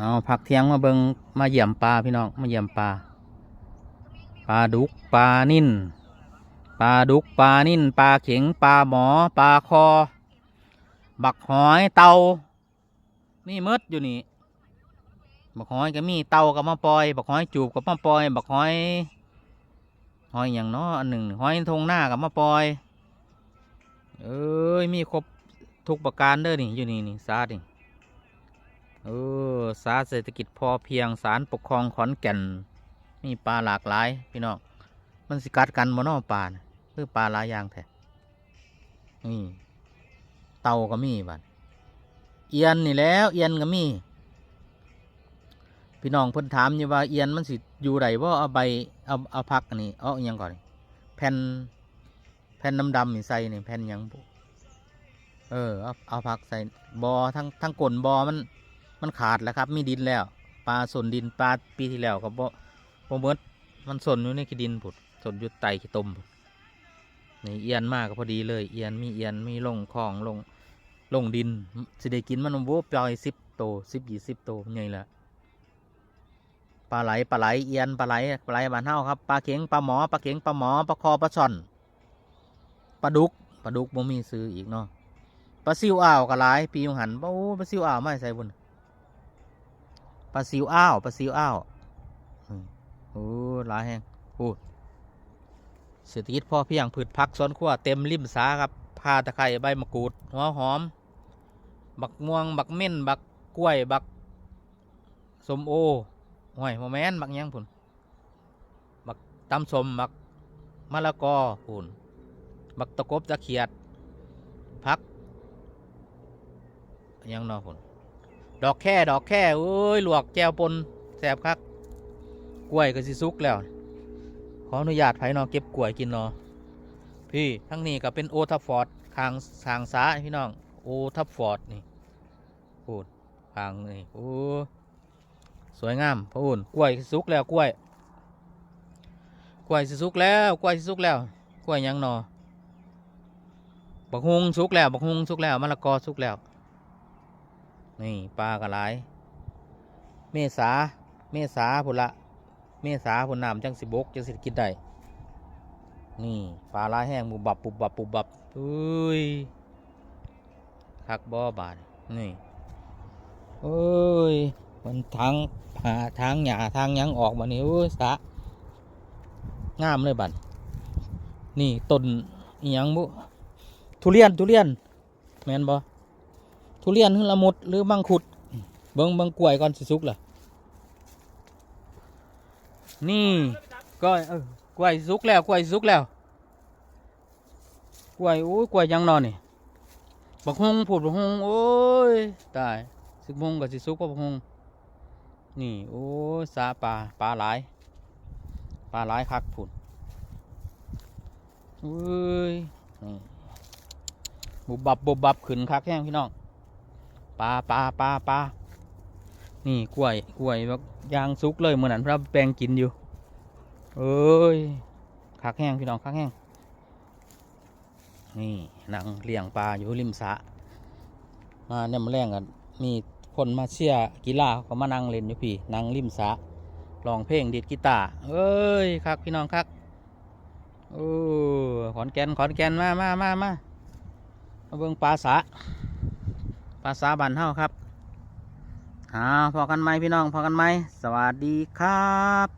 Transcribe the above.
เอาพักเทียงมาเบิงมาเยี่ยมปลาพี่น้องมาเยี่ยมปลาปลาดุกปลานิ่นปลาดุกปลานิ่นปลาเข็งปลาหมอปลาคอ บักหอยเตามีมดอยู่นี่บักหอยก็มีเตาก็มาปล่อย บักหอยจูบก็มาปล่อย บักหอยหอยอย่างเนาะอันหนึ่งหอยทงหน้าก็มาปล่อย เอ้ยมีครบทุกประการเด้อนี่อยู่นี่นี่ซาดนี่ สาเศรษฐกิจพอเพียงสารปกครองขอนแก่น มีปลาหลากหลาย พี่น้องมันสิกัดกันบ่เนอปลาน่ะคือปลาหลายอย่างแท้นี่เต่าก็มีบัดเอียนนี่แล้วเอียนก็มี พี่น้องเพิ่นถามอยู่ว่าเอียนมันสิอยู่ไดบ่าเอาใบเอาเอาพักนนี้เอาอยังก่อนแผ่นแผ่นดำๆนี่ใส่นี่แผ่นยังเออเอาเอาผักใส่บอทั้งทั้งก้นบอมัน มันขาดแล้วครับ มีดินแล้วปลาสนดินปลาปีที่แล้วก็บ่บ่เบิดมันสนอยู่ในขี้ดินผุดสนอยู่ไตขี้ตมผุดนี่เอียนมากก็พอดีเลยเอียนมีเอียนมีลงคลองลงลงดินสิได้กินมันโว้ปล่อยสิบโตสิบยี่สิบโตใหญ่ละปลาไหลปลาไหลเอียนปลาไหลปลาไหลบ้านเฮาครับปลาเข็งปลาหมอปลาเข็งปลาหมอปลาคอปลาช่อนปลาดุกปลาดุกบ่มีซื้ออีกเนาะปลาซิวอ้าวก็หลายปีมหันโอ้ปลาซิวอ้าวไม่ใส่บุญ ลาซิวอ้าวปลาซิวอ้าวโอ้หลายแห้งโอ้เศรษฐกิจพ่อเพียงพืชผักสวนครัวเต็มริมสาครับพาตะไคร้ใบมะกรูดหัวหอม บักม่วง บักเม่น บักกล้วย บักสมโอห่วยโมแมนบักยังพุ่นบักตำสมบักมะละกอพุ่นบักตะกบตะเขียดพักยังนอผล ดอกแค่ดอกแค่เอ้ยลวกแจวปนแสบคักกล้วยก็สิสุกแล้ว ขออนุญาตไผเนอเก็บกล้วยกินเนอพี่ทั้งนี้ก็เป็นโอทัฟฟอร์ดคางทางซ้ายพี่น้องโอทัฟฟอร์ดนี่พูดทางนี่โอ้สวยงามพูดกล้วยสุกแล้วกล้วยกล้วยสิสุกแล้วกล้วยสิสุกแล้วกล้วยยังนอบักฮุงสุกแล้วบักฮุงสุกแล้วมะละกอสุกแล้ว นี่ปลากระไรเมษาเมษาพุ่นละ เมษาพุ่นน้ำจังสิบกจังสิกินได้นี่ปลาลายแห้งบุบบับปุบบับปุบบับอุ้ยคักบ่อบาดนี่เอ้ยมันทางหาทางหญ้าทางยังออกมานี่โอ้ยสะงามเลยบัดนี่ต้นอิหยังบุทุเรียนทุเรียนแมนบอ ทุเรียนหรือละมุดหรือมังคุด เบิงเบิงกล้วยก่อนสิสุกล่ะนี่ก็เออกล้วยสุกแล้วกล้วยสุกแล้วกล้วยโอ้ยกล้วยยังนอนนี่บักฮงผูดบักฮงโอ้ยตายสิบโมงกับสิสุกก็บักฮงนี่โอ้ยสาปลาปลาหลายปลาหลายคักผุดเอ้ยนี่บุบบับบุบบับขึ้นคักแห้งพี่น้อง ปลาปลาปลาปลานี่กล้วยกล้วยแบบยางสุกเลยเหมือนนั้นพระแปลงกินอยู่ เอ้ยคักแห้งพี่น้องคักแห้งนี่นั่งเลี้ยงปลาอยู่ริมสะมาเนี่ยมาแรงกันมีคนมาเชียร์กีฬาเขาก็มานั่งเล่นอยู่พี่นั่งริมสะร้องเพลงดีดกีตาร์เอ้ยคักพี่น้องคักโอ้ขอนแก่นขอนแก่นมามามามาเบิ่งปลาสา ภาษาบันเฮาครับหาพอกันไหมพี่น้องพอกันไหมสวัสดีครับ